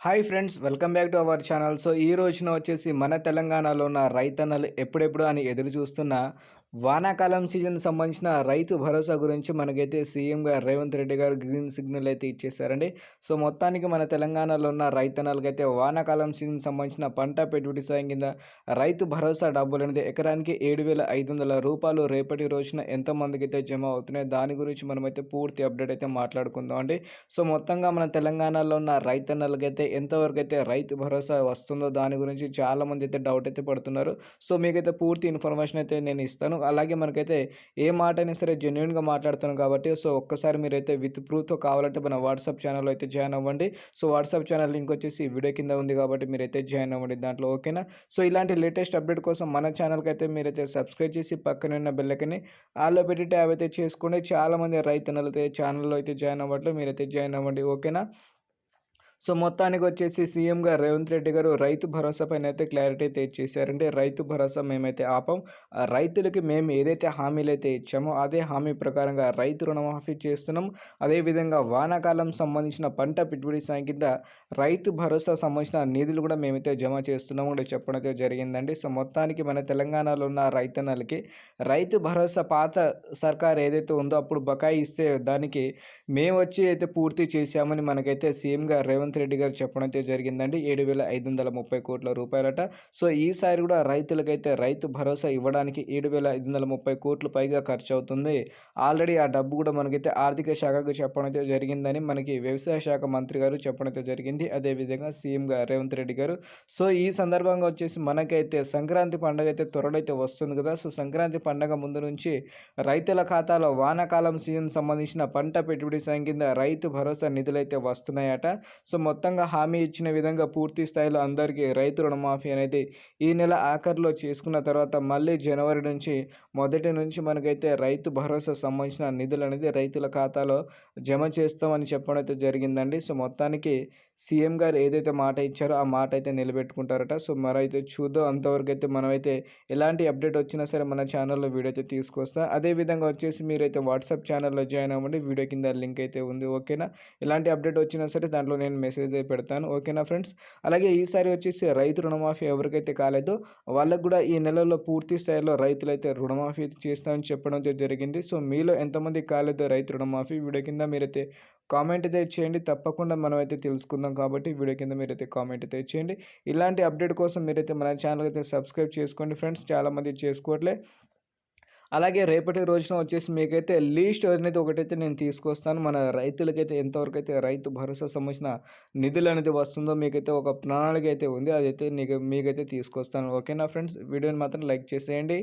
Hi friends welcome back to our channel. So ఈ రోజున వచ్చేసి మన తెలంగాణలో ఉన్న రైతన్నలు ఎప్పుడెప్పుడు అని ఎదురు చూస్తున్న వానాకాలం సీజన్ సంబంధించిన రైతు భరోసా గురించి మనకైతే సీఎం గారు రేవంత్ రెడ్డి గారు గ్రీన్ సిగ్నల్ అయితే ఇచ్చేసారండి. సో మొత్తానికి మన తెలంగాణలో ఉన్న రైతన్నలకైతే వానాకాలం సీజన్ సంబంధించిన పంట పెట్టుబడి సాయం కింద రైతు భరోసా డబ్బులు అనేది ఎకరానికి ఏడు వేల ఐదు వందల రూపాయలు రేపటి రోజున ఎంతమందికి అయితే జమ అవుతున్నాయి దాని గురించి మనమైతే పూర్తి అప్డేట్ అయితే మాట్లాడుకుందాం అండి. సో మొత్తంగా మన తెలంగాణలో ఉన్న రైతన్నలకైతే ఎంతవరకు అయితే రైతు భరోసా వస్తుందో దాని గురించి చాలామంది అయితే డౌట్ అయితే పడుతున్నారు. సో మీకైతే పూర్తి ఇన్ఫర్మేషన్ అయితే నేను ఇస్తాను. అలాగే మనకైతే ఏ మాట అయినా సరే జెన్యున్గా మాట్లాడుతున్నాం కాబట్టి సో ఒక్కసారి మీరైతే విత్ ప్రూఫ్తో కావాలంటే మన వాట్సాప్ ఛానల్లో అయితే జాయిన్ అవ్వండి. సో వాట్సాప్ ఛానల్ లింక్ వచ్చేసి వీడియో కింద ఉంది కాబట్టి మీరైతే జాయిన్ అవ్వండి దాంట్లో ఓకేనా సో ఇలాంటి లేటెస్ట్ అప్డేట్ కోసం మన ఛానల్కి అయితే మీరైతే సబ్స్క్రైబ్ చేసి పక్కన ఉన్న బెల్లకని ఆల్లో పెట్టి ట్యాబ్ అయితే చేసుకోండి చాలామంది రైతన్నలు అయితే ఛానల్లో అయితే జాయిన్ అవ్వట్లు మీరైతే జాయిన్ అవ్వండి ఓకేనా సో మొత్తానికి వచ్చేసి సీఎం గారు రేవంత్ రెడ్డి గారు రైతు భరోసా పైన అయితే క్లారిటీ అయితే ఇచ్చేసారంటే రైతు భరోసా మేమైతే ఆపం. రైతులకి మేము ఏదైతే హామీలు అయితే ఇచ్చామో అదే హామీ ప్రకారంగా రైతు రుణమాఫీ చేస్తున్నాం. అదేవిధంగా వానాకాలం సంబంధించిన పంట పెట్టుబడి సాయం కింద రైతు భరోసా సంబంధించిన నిధులు కూడా మేమైతే జమ చేస్తున్నాం కూడా చెప్పడం అయితే జరిగిందండి. సో మొత్తానికి మన తెలంగాణలో ఉన్న రైతన్నలకి రైతు భరోసా పాత సర్కార్ ఏదైతే ఉందో అప్పుడు బకాయి ఇస్తే దానికి మేము వచ్చి అయితే పూర్తి చేశామని మనకైతే సీఎం గారు రేవంత్ రేవంత్ రెడ్డి గారు చెప్పడం అయితే జరిగిందండి. ఏడు వేల ఐదు వందల ముప్పై కోట్ల రూపాయలట. సో ఈసారి కూడా రైతులకైతే రైతు భరోసా ఇవ్వడానికి ఏడు వేల ఐదు వందల ముప్పై కోట్లు పైగా ఖర్చు అవుతుంది ఆల్రెడీ ఆ డబ్బు కూడా మనకైతే ఆర్థిక శాఖకు చెప్పడం అయితే జరిగిందని మనకి వ్యవసాయ శాఖ మంత్రి గారు చెప్పడం అయితే జరిగింది. అదేవిధంగా సీఎం రేవంత్ రెడ్డి గారు. సో ఈ సందర్భంగా వచ్చేసి మనకైతే సంక్రాంతి పండుగ అయితే త్వరలో అయితే వస్తుంది కదా. సో సంక్రాంతి పండుగ ముందు నుంచి రైతుల ఖాతాలో వానాకాలం సీజన్ సంబంధించిన పంట పెట్టుబడి సాయం కింద రైతు భరోసా నిధులు అయితే వస్తున్నాయట. సో మొత్తంగా హామీ ఇచ్చిన విధంగా పూర్తి స్థాయిలో అందరికీ రైతు రుణమాఫీ అనేది ఈ నెల ఆఖరిలో చేసుకున్న తర్వాత మళ్ళీ జనవరి నుంచి మొదటి నుంచి మనకైతే రైతు భరోసా సంబంధించిన నిధులు అనేది రైతుల ఖాతాలో జమ చేస్తామని చెప్పడం అయితే జరిగిందండి. సో మొత్తానికి సీఎం గారు ఏదైతే మాట ఇచ్చారో ఆ మాట అయితే నిలబెట్టుకుంటారట. సో మరైతే చూద్దాం అంతవరకు అయితే మనమైతే ఎలాంటి అప్డేట్ వచ్చినా సరే మన ఛానల్లో వీడియో అయితే తీసుకొస్తాం. అదేవిధంగా వచ్చేసి మీరైతే వాట్సాప్ ఛానల్లో జాయిన్ అవ్వండి. వీడియో కింద లింక్ అయితే ఉంది. ఓకేనా? ఎలాంటి అప్డేట్ వచ్చినా సరే దాంట్లో నేను మెసేజ్ పెడతాను. ఓకేనా ఫ్రెండ్స్ అలాగే ఈసారి వచ్చేసి రైతు రుణమాఫీ ఎవరికైతే కాలేదో వాళ్ళకు కూడా ఈ నెలలో పూర్తి స్థాయిలో రైతులు అయితే రుణమాఫీ చేస్తామని చెప్పడం జరిగింది. సో మీలో ఎంతమంది కాలేదో రైతు రుణమాఫీ వీడియో కింద మీరైతే కామెంట్ అయితే చేయండి. తప్పకుండా మనం అయితే తెలుసుకుందాం కాబట్టి వీడియో కింద మీరైతే కామెంట్ అయితే చేయండి. ఇలాంటి అప్డేట్ కోసం మీరైతే మన ఛానల్ అయితే సబ్స్క్రైబ్ చేసుకోండి. ఫ్రెండ్స్ చాలామంది చేసుకోవట్లే. అలాగే రేపటి రోజున వచ్చేసి మీకైతే లీస్ట్ అనేది ఒకటైతే నేను తీసుకొస్తాను. మన రైతులకైతే ఎంతవరకు అయితే రైతు భరోసా సంబంధించిన నిధులు అనేది వస్తుందో మీకైతే ఒక ప్రణాళిక అయితే ఉంది. అదైతే నీకు మీకైతే తీసుకొస్తాను. ఓకేనా ఫ్రెండ్స్? వీడియోని మాత్రం లైక్ చేసేయండి.